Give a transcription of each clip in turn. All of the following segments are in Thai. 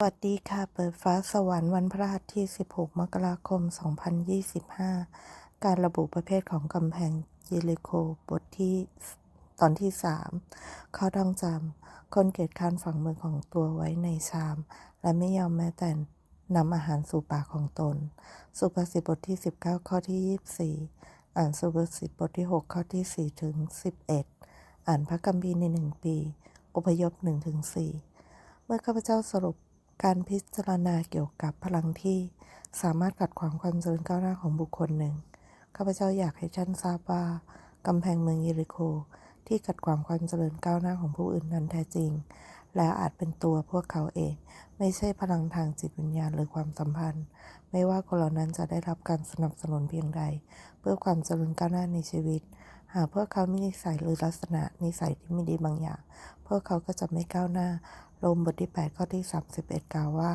สวัสดีค่ะ เปิดฟ้าสวรรค์วันพฤหัสที่ 16 มกราคม 2025 การระบุประเภทของกำแพงเยริโค บทที่ตอนที่ 3 ข้อต้องจำ คนเกียจค้านฝังมือของตัวไว้ในชาม และไม่ยอมแม้แต่นำอาหารสู่ปากของตน สุภาษิตบทที่ 19 ข้อที่ 24 อ่านสุภาษิตบทที่ 6 ข้อที่ 4 ถึง 11 อ่านพระคัมภีร์ใน 1 ปี อพยพ1ถึง4เมื่อข้าพเจ้าสรุป การพิจารณาเกี่ยวกับพลังที่สามารถขัดขวางความเจริญก้าวหน้าของบุคคลหนึ่ง ข้าพเจ้าอยากให้ท่านทราบว่ากำแพงเมืองเยริโค ที่ขัดขวางความเจริญก้าวหน้าของผู้อื่นนั้นแท้จริง และอาจเป็นตัวพวกเขาเอง ไม่ใช่พลังทางจิตวิญญาณหรือความสัมพันธ์ ไม่ว่าคนเหล่านั้นจะได้รับการสนับสนุนเพียงใด เพื่อความเจริญก้าวหน้าในชีวิต หากพวกเขามีนิสัยหรือลักษณะนิสัยที่ไม่ดีบางอย่าง พวกเขาก็จะไม่ก้าวหน้า โรมบทที่ 8 ข้อที่ 31 กล่าวว่า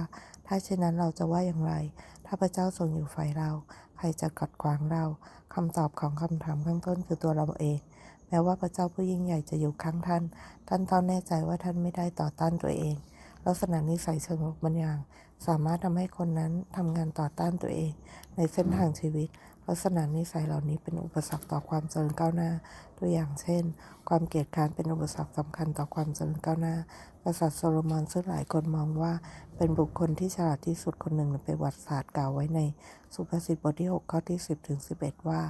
ถ้าเช่นนั้นเราจะว่าอย่างไร ถ้าพระเจ้าทรงอยู่ฝ่ายเรา ใครจะกัดขวางเราคำตอบของคำถามข้างต้นคือตัวเราเอง แม้ว่าพระเจ้าผู้ยิ่งใหญ่จะอยู่ข้างท่าน ท่านต้องแน่ใจว่าท่านไม่ได้ต่อต้านตัวเอง ลักษณะนิสัยเชิงลบบางอย่าง สามารถทำให้คนนั้นทำงานต่อต้านตัวเอง ในเส้นทางชีวิต ลักษณะนิสัยเหล่านี้เป็นอุปสรรคต่อความเจริญก้าวหน้า ตัวอย่างเช่น ความเกลียดค้านเป็นอุปสรรคสำคัญต่อความเจริญก้าวหน้ากษัตริย์โซโลมอนซึ่งหลายคนมองว่าเป็นบุคคลที่ฉลาดที่สุดคนหนึ่งในประวัติศาสตร์กล่าวไว้ในสุภาษิตบทที่ 6 ข้อที่ 10ถึง11 ว่า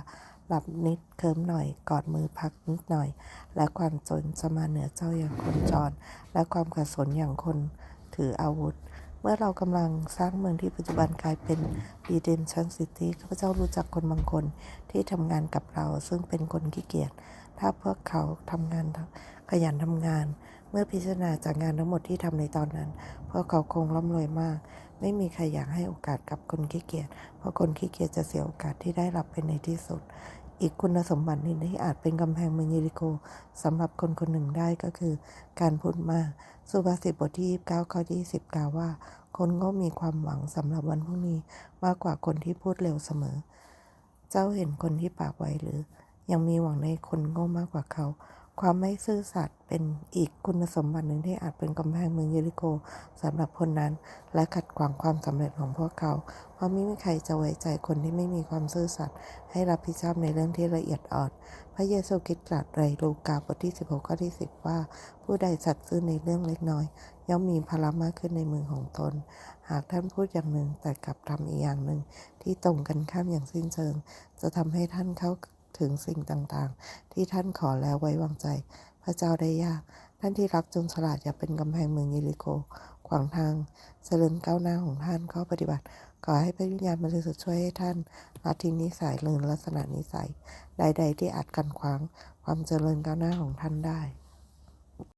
หลับนิดเคิมหน่อย กอดมือพักนิดหน่อย และความจนจะมาเหนือเจ้าอย่างคนจร และความขัดสนอย่างคนถืออาวุธ เมื่อเรากำลังสร้างเมืองที่ปัจจุบันกลายเป็น Redemption City ข้าพเจ้ารู้จักคนบางคนที่ทำงานกับเราซึ่งเป็นคนขี้เกียจถ้าพวกเขาทำงานขยันทำงาน เมื่อพิจารณาจากงานทั้งหมดที่ทำในตอนนั้น พวกเขาคงร่ำรวยมาก ไม่มีใครอยากให้โอกาสกับคนขี้เกียจเพราะคนขี้เกียจจะเสียโอกาสที่ได้รับไปในที่สุด อีกคุณสมบัติหนึ่งที่อาจเป็นกำแพงเมืองเยริโคสำหรับคนคนหนึ่งได้ก็คือ การพูดมาก สุภาษิตบทที่29ข้อที่10กล่าวว่า คนโง่มีความหวังสำหรับวันพรุ่งนี้มากกว่าคนที่พูดเร็วเสมอ เจ้าเห็นคนที่ปากไวหรือ ยังมีหวังในคนโง่มากกว่าเขา ความไม่ซื่อสัตย์เป็นอีกคุณสมบัติหนึ่งที่อาจเป็นกำแพงเมืองเยริโคสำหรับคนนั้น และขัดขวางความสำเร็จของพวกเขา เพราะไม่มีใครจะไว้ใจคนที่ไม่มีความซื่อสัตย์ให้รับผิดชอบในเรื่องที่ละเอียดอ่อน พระเยซูคริสต์ตรัสในลูกาบทที่ 16ข้อที่ 10 ว่า ผู้ใดสัตย์ซื่อในเรื่องเล็กน้อย ย่อมมีพลังมากขึ้นในมือของตน หากท่านพูดอย่างหนึ่งแต่กลับทำอีกอย่างหนึ่งที่ตรงกันข้ามอย่างสิ้นเชิง จะทำให้ท่านเข้า ถึงสิ่งต่างๆ ที่ท่านขอแล้วไว้วางใจ พระเจ้าได้ยาก ท่านที่รักจงฉลาดอย่าเป็นกำแพงเมืองเยริโคขวางทางเจริญก้าวหน้าของท่านข้อปฏิบัติ ขอให้พระวิญญาณบริสุทธิ์ช่วยให้ท่านละทิ้งนิสัยหรือลักษณะนิสัย ใด ๆ ที่อาจกันขวาง ความเจริญก้าวหน้าของท่านได้